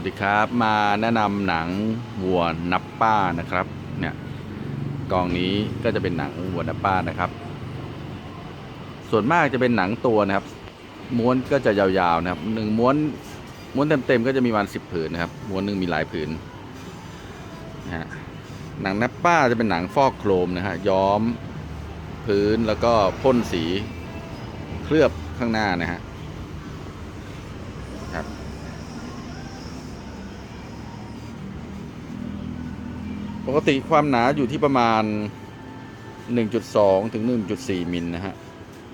วัสดีครับมาแนะนำหนังวัวนับป้านะครับเนี่ยกองนี้ก็จะเป็นหนังวัวนับป้านะครับ ส่วนมากจะเป็นหนังตัวนะครับ ม้วนก็จะยาวๆนะครับหนึ่งม้วนม้วนเต็มๆก็จะมีประมาณสิบผืนนะครับ ม้วนหนึ่งมีหลายผืนนะฮะหนังนับป้าจะเป็นหนังฟอกโครมนะฮะย้อมพื้นแล้วก็พ่นสีเคลือบข้างหน้านะฮะครับ ปกติความหนาอยู่ที่ประมาณ 1.2 ถึง 1.4 มิลนะฮะ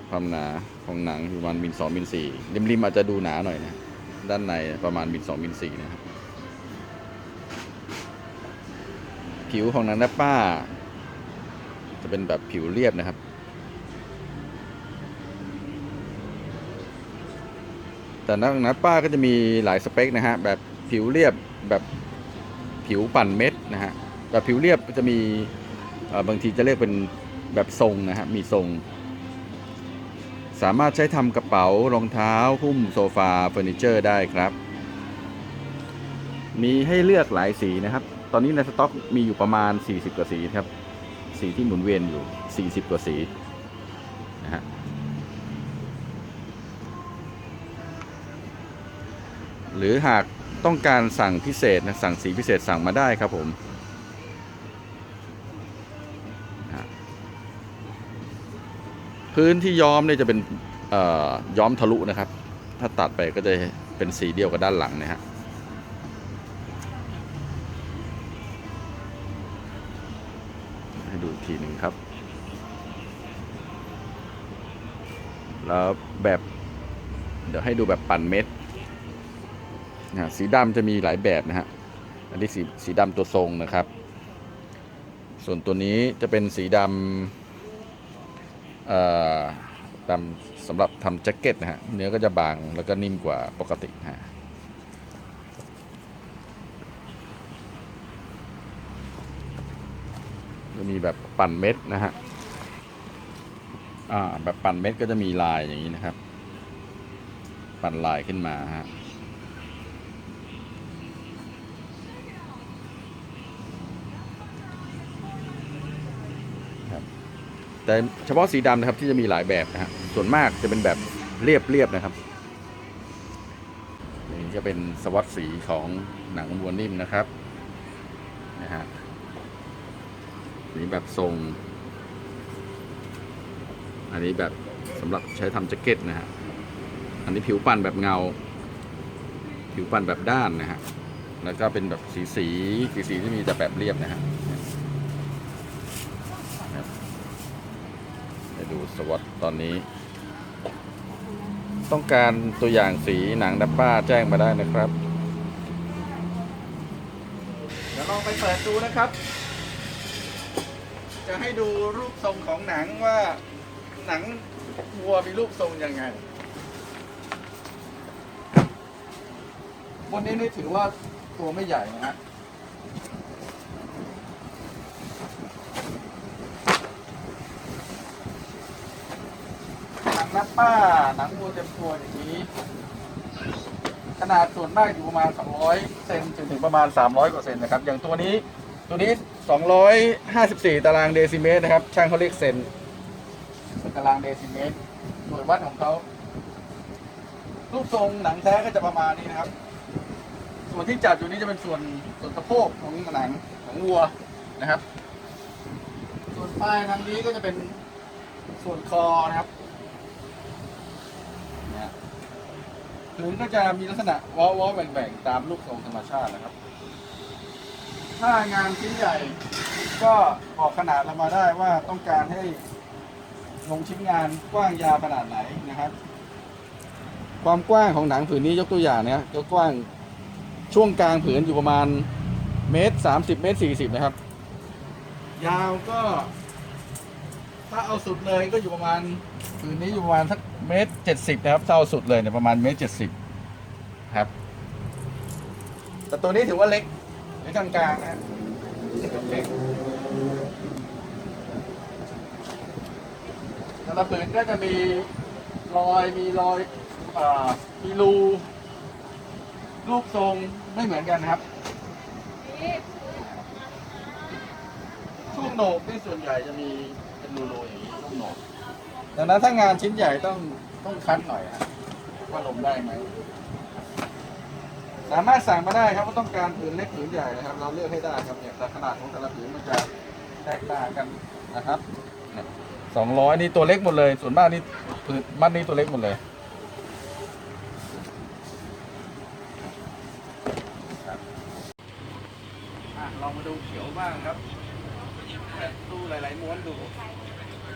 ความหนาของหนังอยู่ประมาณมิล2มิล4ริมริมอาจจะดูหนาหน่อยนะ ด้านในประมาณมิล2มิล4นะครับ ผิวของหนังนับป้า จะเป็นแบบผิวเรียบนะครับแต่นักนับป้าก็จะมีหลายสเปคนะฮะ แบบผิวเรียบแบบผิวปั่นเม็ดนะฮะ แบบผิวเรียบจะมีบางทีจะเรียกเป็นแบบทรงนะฮะมีทรง สามารถใช้ทำกระเป๋ารองเท้าหุ้มโซฟาเฟอร์นิเจอร์ได้ครับ มีให้เลือกหลายสีนะครับ ตอนนี้ในสต็อกมีอยู่ประมาณ 40 กว่าสีครับ สีที่หมุนเวียนอยู่ 40 กว่าสีนะฮะหรือหากต้องการสั่งพิเศษนะสั่งสีพิเศษสั่งมาได้ครับผม พื้นที่ย้อมเนี่ยจะเป็นย้อมทะลุนะครับ ถ้าตัดไปก็จะเป็นสีเดียวกับด้านหลังนะฮะให้ดูอีกทีหนึ่งครับ แล้วแบบเดี๋ยวให้ดูแบบปั่นเม็ดนะฮะสีดำจะมีหลายแบบนะฮะ อันนี้สีสีดำตัวทรงนะครับ ส่วนตัวนี้จะเป็นสีดำ เอ่อดำสำหรับทำแจ็คเก็ตนะฮะ เนื้อก็จะบางแล้วก็นิ่มกว่าปกติฮะจะมีแบบปั่นเม็ดนะฮะ อ่า แบบปั่นเม็ดก็จะมีลายอย่างนี้นะครับ ปั่นลายขึ้นมาฮะ แต่เฉพาะสีดำนะครับที่จะมีหลายแบบนะฮะส่วนมากจะเป็นแบบเรียบๆนะครับนี่จะเป็นสวัสดสีของหนังวัวนิ่มนะครับนะฮะนี่แบบทรง อันนี้แบบสำหรับใช้ทำแจ็คเก็ตนะฮะอันนี้ผิวปั่นแบบเงา ผิวปั่นแบบด้านนะฮะแล้วก็เป็นแบบสีสีสีสีที่มีแต่แบบเรียบนะฮะ ไป ดูสวอตตอนนี้ ต้องการตัวอย่างสีหนังดับป้าแจ้งมาได้นะครับ เดี๋ยวลองไปเปิดดูนะครับ จะให้ดูรูปทรงของหนังว่าหนังวัวมีรูปทรงยังไงวันนี้นี่ถือว่าตัวไม่ใหญ่นะฮะ นังนับป้าหนังวัวเต็มตัวอย่างนี้ ขนาดส่วนมากอยู่ประมาณ 200 เซนจนถึงประมาณ 300 กว่าเซนนะครับ อย่างตัวนี้ตัวนี้ 254 ตารางเดซิเมตรนะครับ ช่างเขาเรียกเซนตารางเดซิเมตรหน่วยวัดของเขารูปทรงหนังแท้ก็จะประมาณนี้นะครับ ส่วนที่จัดอยู่นี้จะเป็นส่วนส่วนสะโพกของหนังของวัวนะครับ ส่วนปลายทางนี้ก็จะเป็นส่วนคอนะครับ เนี่ย พื้นก็จะมีลักษณะว้าวๆแหว่งๆ ตามรูปทรงธรรมชาตินะครับ ถ้างานชิ้นใหญ่ก็ออกขนาดเรามาได้ว่าต้องการให้ลงชิ้นงานกว้างยาวขนาดไหนนะครับ ความกว้างของหนังผืนนี้ยกตัวอย่างนะก็กว้างช่วงกลางผืนอยู่ประมาณเมตรสามสิบเมตรสี่สิบนะครับ ยาวก็ ถ้าเอาสุดเลยก็อยู่ประมาณผืนนี้อยู่ประมาณสักเมตรเจ็ดสิบนะครับถ้าเอาสุดเลยเนี่ยประมาณเมตรเจ็ดสิบครับ แต่ตัวนี้ถือว่าเล็กเล็กกลางๆนะฮะเล็กแต่ละผืนก็จะมีรอยมีรอยอ่ามีรูรูปทรงไม่เหมือนกันนะครับช่วงโหนกที่ส่วนใหญ่จะมี เป็นรูๆอย่างนี้ช่วงหนกดังนั้นถ้างานชิ้นใหญ่ต้องต้องคัดหน่อยฮะว่าลงได้ไหมสามารถสั่งมาได้ครับว่าต้องการผืนเล็กผืนใหญ่นะครับ เราเลือกให้ได้ครับเนี่ยแต่ขนาดของแต่ละผืนมันจะแตกต่างกันนะครับสองร้อยนี่ตัวเล็กหมดเลย ส่วนมากนี่ผืนมัดนี้ตัวเล็กหมดเลยครับลองมาดูเขียวบ้างครับ ดูหลายๆม้วนดู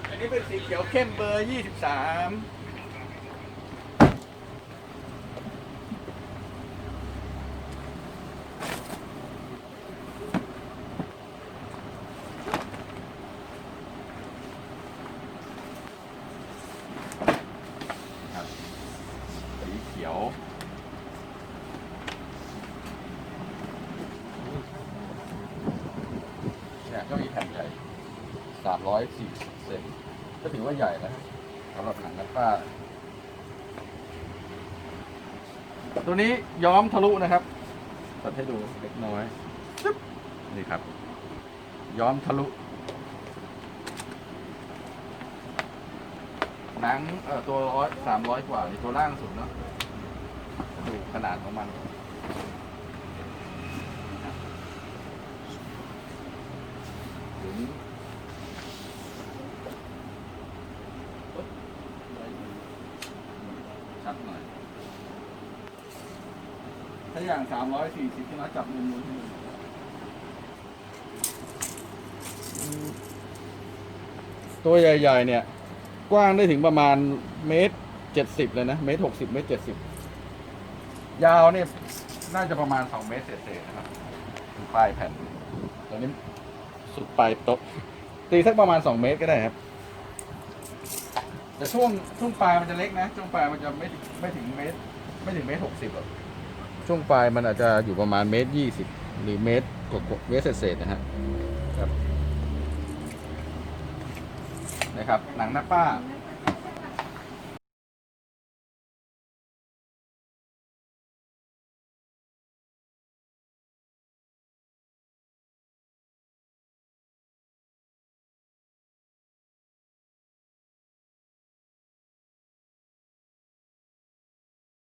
อันนี้เป็นสีเขียวเข้มเบอร์ยี่สิบสามสีเขียว เนี่ยก็มีแผ่น 340เซนก็ถือว่าใหญ่นะสำหรับหนังนักป้า ตัวนี้ย้อมทะลุนะครับตัดให้ดูเล็กน้อยจึ๊บนี่ครับ ย้อมทะลุหนังเอ่อตัวร้อยสามร้อยกว่านี่ตัวล่างสุดเนาะดูขนาดของมัน ถึงปึ๊บชัดหน่อย ถ้าอย่างสามร้อยสี่สิบที่มาจับมุมนู้นที่นึงตัวใหญ่ ๆ เนี่ย กว้างได้ถึงประมาณเมตรเจ็ดสิบเลยนะ เมตรหกสิบเมตรเจ็ดสิบยาวเนี่ยน่าจะประมาณสองเมตรเศษๆนะครับถึงปลายแผ่นตัวนี้สุดปลายโต๊ะตีสักประมาณสองเมตรก็ได้ครับ แต่ช่วงช่วงปลายมันจะเล็กนะ ช่วงปลายมันจะไม่ถึงไม่ถึงเมตร ไม่ถึงเมตรหกสิบหรอก ช่วงปลายมันอาจจะอยู่ประมาณเมตรยี่สิบหรือเมตรกว่าๆเมตรเศษๆนะฮะครับนะครับหนังหน้าป้านั่น